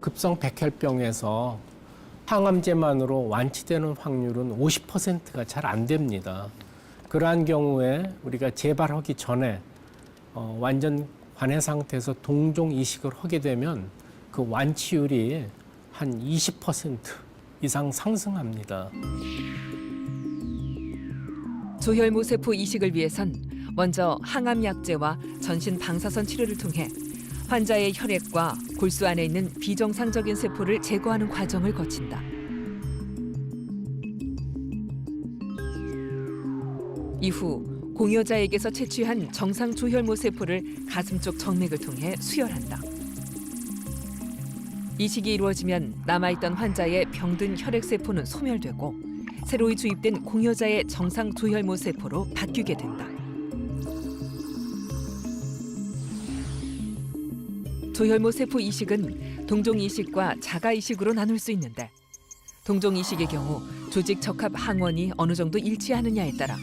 급성 백혈병에서 항암제만으로 완치되는 확률은 50%가 잘 안 됩니다. 그러한 경우에 우리가 재발하기 전에 어, 완전 관해 상태에서 동종 이식을 하게 되면 그 완치율이 한 20% 이상 상승합니다. 조혈모 세포 이식을 위해선 먼저 항암 약제와 전신 방사선 치료를 통해 환자의 혈액과 골수 안에 있는 비정상적인 세포를 제거하는 과정을 거친다. 이후 공여자에게서 채취한 정상 조혈모 세포를 가슴 쪽 정맥을 통해 수혈한다. 이식이 이루어지면 남아있던 환자의 병든 혈액 세포는 소멸되고 새로이 주입된 공여자의 정상 조혈모 세포로 바뀌게 된다. 조혈모 세포 이식은 동종 이식과 자가 이식으로 나눌 수 있는데 동종 이식의 경우 조직 적합 항원이 어느 정도 일치하느냐에 따라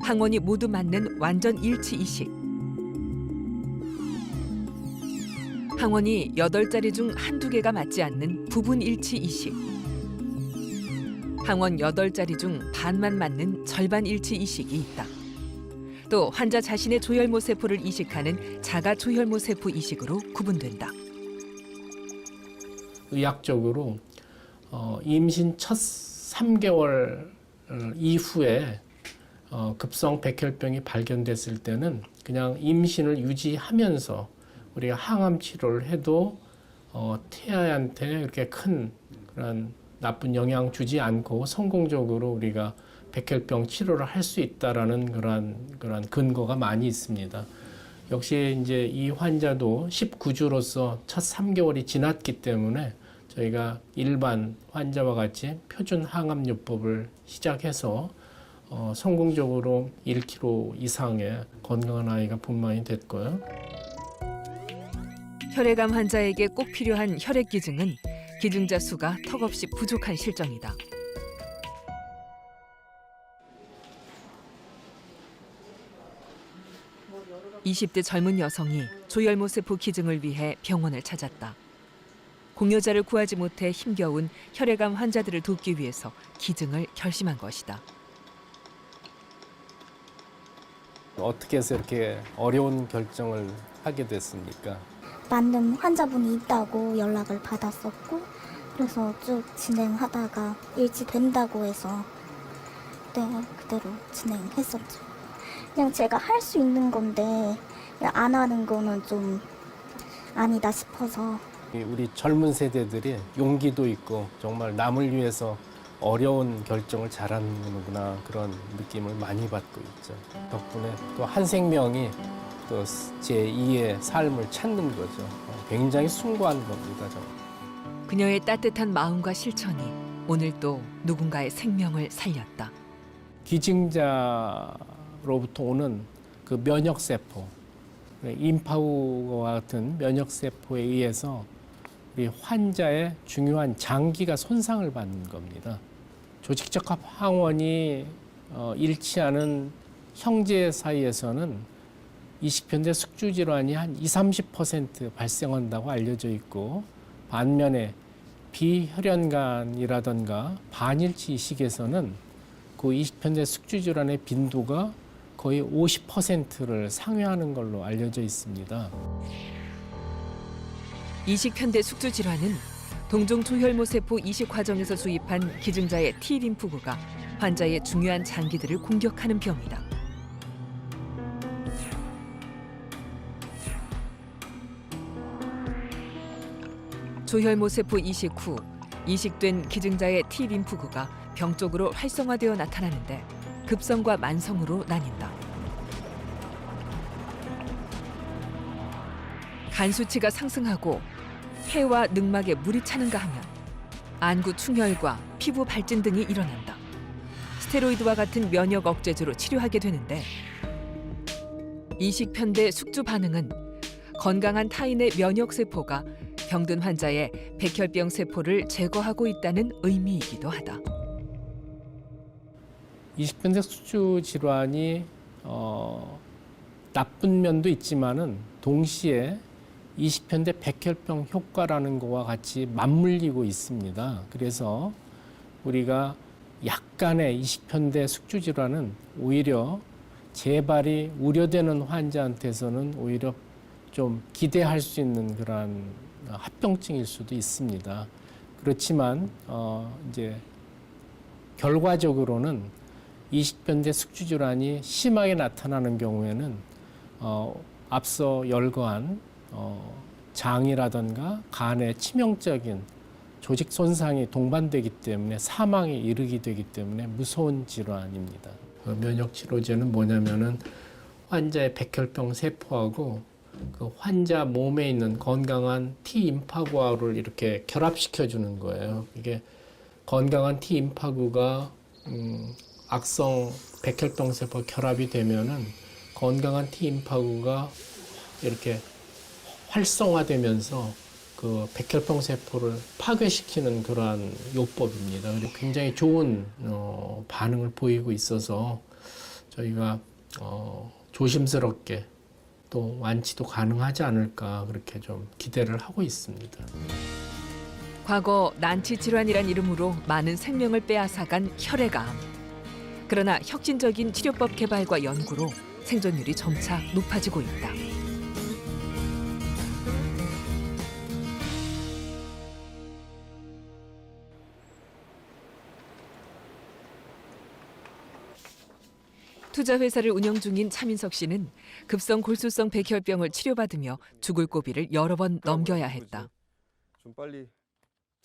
항원이 모두 맞는 완전 일치 이식. 항원이 여덟 자리 중 한두 개가 맞지 않는 부분 일치 이식. 항원 여덟 자리 중 반만 맞는 절반 일치 이식이 있다. 또 환자 자신의 조혈모 세포를 이식하는 자가 조혈모 세포 이식으로 구분된다. 의학적으로 어, 임신 첫 3개월 이후에 어, 급성 백혈병이 발견됐을 때는 그냥 임신을 유지하면서 우리가 항암 치료를 해도 어, 태아한테 이렇게 큰 그런 나쁜 영향 주지 않고 성공적으로 우리가 백혈병 치료를 할 수 있다라는 그런 그런 근거가 많이 있습니다. 역시 이제 이 환자도 19주로서 첫 3개월이 지났기 때문에 저희가 일반 환자와 같이 표준 항암요법을 시작해서 어, 성공적으로 1kg 이상의 건강한 아이가 분만이 됐고요. 혈액암 환자에게 꼭 필요한 혈액 기증은 기증자 수가 턱없이 부족한 실정이다. (20대) 젊은 여성이 조혈모 세포 기증을 위해 병원을 찾았다. 공여자를 구하지 못해 힘겨운 혈액암 환자들을 돕기 위해서 기증을 결심한 것이다. 어떻게 해서 이렇게 어려운 결정을 하게 됐습니까? 맞는 환자분이 있다고 연락을 받았었고 그래서 쭉 진행하다가 일치 된다고 해서 네 그대로 진행했었죠. 그냥 제가 할 수 있는 건데 안 하는 거는 좀 아니다 싶어서 이 우리 젊은 세대들이 용기도 있고 정말 남을 위해서 어려운 결정을 잘하는구나 그런 느낌을 많이 받고 있죠. 덕분에 또 한 생명이 또 제2의 삶을 찾는 거죠. 어, 굉장히 숭고한 겁니다. 정말. 그녀의 따뜻한 마음과 실천이 오늘 또 누군가의 생명을 살렸다. 기증자 로부터 오는 그 면역 세포, 임파우와 같은 면역 세포에 의해서 우리 환자의 중요한 장기가 손상을 받는 겁니다. 조직적합 항원이 어, 일치하는 형제 사이에서는 이식편대 숙주 질환이 한 20, 30% 발생한다고 알려져 있고 반면에 비혈연간이라던가 반일치 이식에서는 그 이식편대 숙주 질환의 빈도가 거의 50%를 상회하는 걸로 알려져 있습니다. 이식 편대 숙주 질환은 동종 조혈모 세포 이식 과정에서 주입한 기증자의 T 림프구가 환자의 중요한 장기들을 공격하는 병이다. 조혈모 세포 이식 후 이식된 기증자의 T 림프구가 병 쪽으로 활성화되어 나타나는데 급성과 만성으로 나뉜다. 간 수치가 상승하고 폐와 늑막에 물이 차는가 하면 안구 충혈과 피부 발진 등이 일어난다. 스테로이드와 같은 면역 억제제로 치료하게 되는데 이식편대 숙주 반응은 건강한 타인의 면역 세포가 병든 환자의 백혈병 세포를 제거하고 있다는 의미이기도 하다. 이식편대 숙주 질환이 어, 나쁜 면도 있지만은 동시에 20편대 백혈병 효과라는 것과 같이 맞물리고 있습니다. 그래서 우리가 약간의 20편대 숙주 질환은 오히려 재발이 우려되는 환자한테서는 오히려 좀 기대할 수 있는 그러한 합병증일 수도 있습니다. 그렇지만 어 이제 결과적으로는 20편대 숙주 질환이 심하게 나타나는 경우에는 어 앞서 열거한 어 장이라든가 간의 치명적인 조직 손상이 동반되기 때문에 사망에 이르게 되기 때문에 무서운 질환입니다. 그 면역 치료제는 뭐냐면은 환자의 백혈병 세포하고 그 환자 몸에 있는 건강한 T 임파구를 이렇게 결합시켜 주는 거예요. 이게 건강한 T 임파구가 음, 악성 백혈병 세포 결합이 되면은 건강한 T 임파구가 이렇게 활성화되면서 그 백혈병 세포를 파괴시키는 그러한 요법입니다. 그리고 굉장히 좋은 어, 반응을 보이고 있어서 저희가 어, 조심스럽게 또 완치도 가능하지 않을까 그렇게 좀 기대를 하고 있습니다. 과거 난치 질환이란 이름으로 많은 생명을 빼앗아간 혈액암. 그러나 혁신적인 치료법 개발과 연구로 생존율이 점차 높아지고 있다. 투자 회사를 운영 중인 차민석 씨는 급성 골수성 백혈병을 치료받으며 죽을 고비를 여러 번 넘겨야 했다. 좀 빨리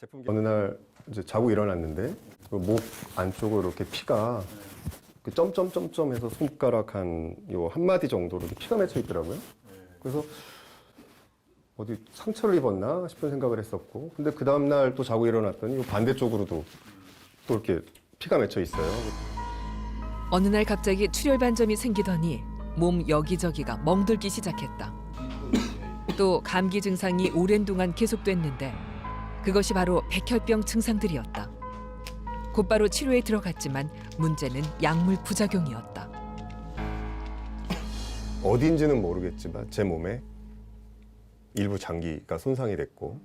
제품 어느 날 이제 자고 일어났는데 그목 안쪽으로 이렇게 피가 그 점점점점 해서 손가락 한 요 한 마디 정도로 이렇게 피가 맺혀 있더라고요. 그래서 어디 상처를 입었나 싶은 생각을 했었고, 근데 그 다음 날 또 자고 일어났더니 요 반대쪽으로도 또 이렇게 피가 맺혀 있어요. 어느 날 갑자기 출혈 반점이 생기더니 몸 여기저기가 멍들기 시작했다. 또 감기 증상이 오랜 동안 계속됐는데 그것이 바로 백혈병 증상들이었다. 곧바로 치료에 들어갔지만 문제는 약물 부작용이었다. 어딘지는 모르겠지만 제 몸에 일부 장기가 손상이 됐고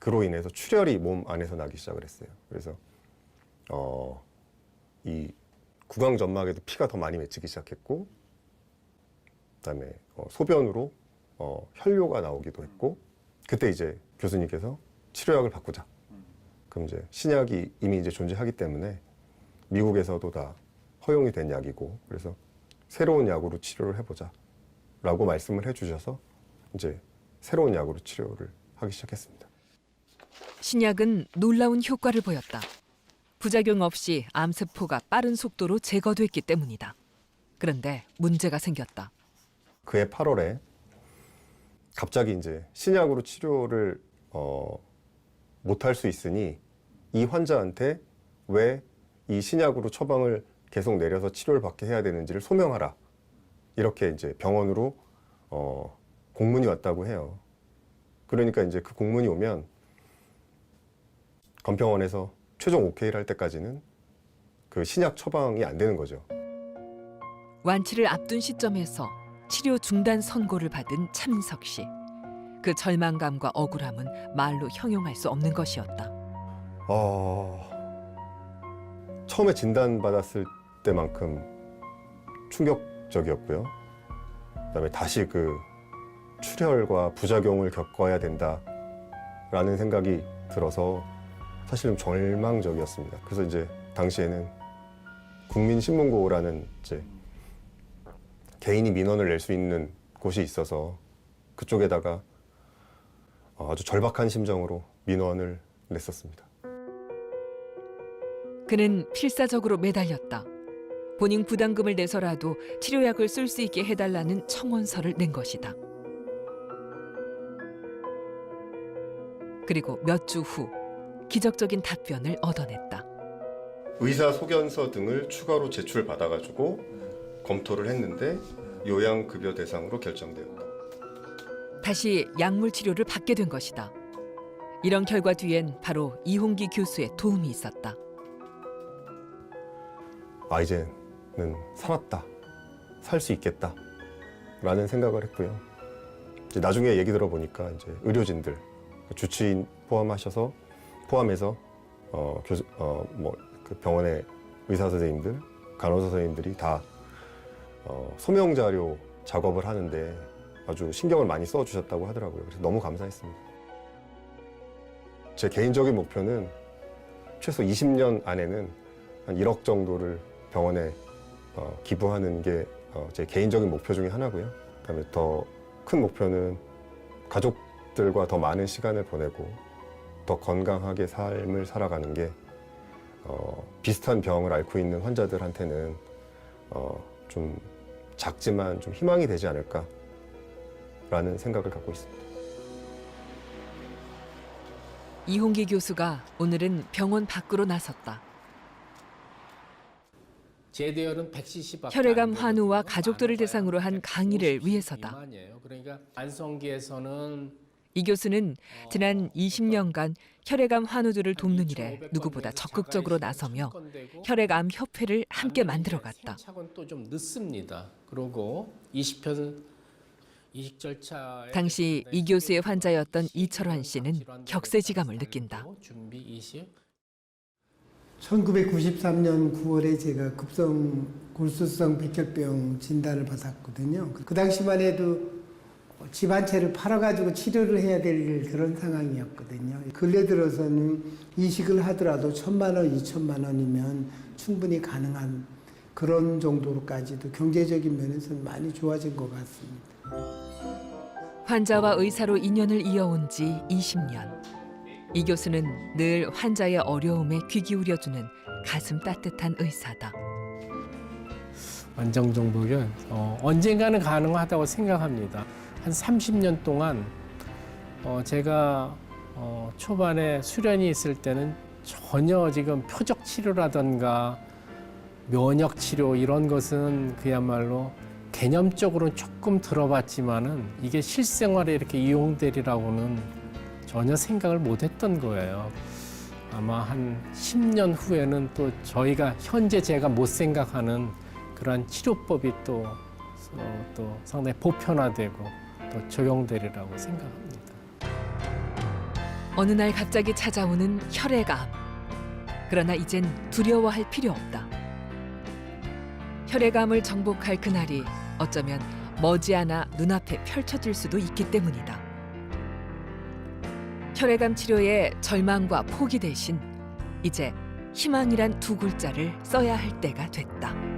그로 인해서 출혈이 몸 안에서 나기 시작을 했어요. 그래서 어, 이 구강 점막에도 피가 더 많이 맺히기 시작했고 그다음에 어, 소변으로 어, 혈뇨가 나오기도 했고 그때 이제 교수님께서 치료약을 바꾸자. 그럼 이제 신약이 이미 이제 존재하기 때문에 미국에서도 다 허용이 된 약이고 그래서 새로운 약으로 치료를 해보자. 라고 말씀을 해주셔서 이제 새로운 약으로 치료를 하기 시작했습니다. 신약은 놀라운 효과를 보였다. 부작용 없이 암세포가 빠른 속도로 제거됐기 때문이다. 그런데 문제가 생겼다. 그해 8월에 갑자기 이제 신약으로 치료를 어, 못할 수 있으니 이 환자한테 왜 이 신약으로 처방을 계속 내려서 치료를 받게 해야 되는지를 소명하라. 이렇게 이제 병원으로 어, 공문이 왔다고 해요. 그러니까 이제 그 공문이 오면 건평원에서 최종 오케이를 할 때까지는 그 신약 처방이 안 되는 거죠. 완치를 앞둔 시점에서 치료 중단 선고를 받은 차민석 씨. 그 절망감과 억울함은 말로 형용할 수 없는 것이었다. 어, 처음에 진단받았을 때만큼 충격적이었고요. 그다음에 다시 그 출혈과 부작용을 겪어야 된다라는 생각이 들어서 사실은 절망적이었습니다. 그래서 이제 당시에는 국민신문고라는 이제 개인이 민원을 낼 수 있는 곳이 있어서 그쪽에다가 아주 절박한 심정으로 민원을 냈었습니다. 그는 필사적으로 매달렸다. 본인 부담금을 내서라도 치료약을 쓸 수 있게 해달라는 청원서를 낸 것이다. 그리고 몇 주 후 기적적인 답변을 얻어냈다. 의사 소견서 등을 추가로 제출 받아가지고 검토를 했는데 요양급여 대상으로 결정되었다. 다시 약물 치료를 받게 된 것이다. 이런 결과 뒤엔 바로 이홍기 교수의 도움이 있었다. 아 이제는 살았다, 살 수 있겠다 라는 생각을 했고요. 이제 나중에 얘기 들어보니까 이제 의료진들 주치인 포함하셔서 포함해서 어, 교수 어뭐그 병원의 의사 선생님들, 간호사 선생님들이 다 어, 소명 자료 작업을 하는데 아주 신경을 많이 써 주셨다고 하더라고요. 그래서 너무 감사했습니다. 제 개인적인 목표는 최소 20년 안에는 한 1억 정도를 병원에 어, 기부하는 게 어, 제 개인적인 목표 중에 하나고요. 그다음에 더 큰 목표는 가족들과 더 많은 시간을 보내고 더 건강하게 삶을 살아가는 게 어, 비슷한 병을 앓고 있는 환자들한테는 어, 좀 작지만 좀 희망이 되지 않을까 라는 생각을 갖고 있습니다. 이홍기 교수가 오늘은 병원 밖으로 나섰다. 제대열은 100cc 밖에 혈액암 안 환우와. 가족들을 많아봐야 대상으로 한 150cc 강의를 위해서다. 미만이에요. 그러니까 안성기에서는 이 교수는 지난 20년간 혈액암 환우들을 돕는 일에 누구보다 적극적으로 나서며 혈액암 협회를 함께 만들어갔다. 차건 또좀 늦습니다. 그리고 20편 이식 절차 당시 이 교수의 환자였던 이철환 씨는 격세지감을 느낀다. 준비 이식 1993년 9월에 제가 급성 골수성 백혈병 진단을 받았거든요. 그 당시만 해도 집 한 채를 팔아가지고 치료를 해야 될 그런 상황이었거든요. 근래 들어서는 이식을 하더라도 천만 원, 이천만 원이면 충분히 가능한 그런 정도로까지도 경제적인 면에서는 많이 좋아진 것 같습니다. 환자와 의사로 인연을 이어온 지 20년. 이 교수는 늘 환자의 어려움에 귀 기울여주는 가슴 따뜻한 의사다. 완정정복은 어, 언젠가는 가능하다고 생각합니다. 한 30년 동안 어, 제가 어, 초반에 수련이 있을 때는 전혀 지금 표적 치료라든가 면역 치료 이런 것은 그야말로 개념적으로는 조금 들어봤지만은 이게 실생활에 이렇게 이용되리라고는 전혀 생각을 못 했던 거예요. 아마 한 10년 후에는 또 저희가 현재 제가 못 생각하는 그러한 치료법이 또, 어, 또 상당히 보편화되고 또 적용되리라고 생각합니다. 어느 날 갑자기 찾아오는 혈액암. 그러나 이젠 두려워할 필요 없다. 혈액암을 정복할 그날이 어쩌면 머지않아 눈앞에 펼쳐질 수도 있기 때문이다. 혈액암 치료의 절망과 포기 대신 이제 희망이란 두 글자를 써야 할 때가 됐다.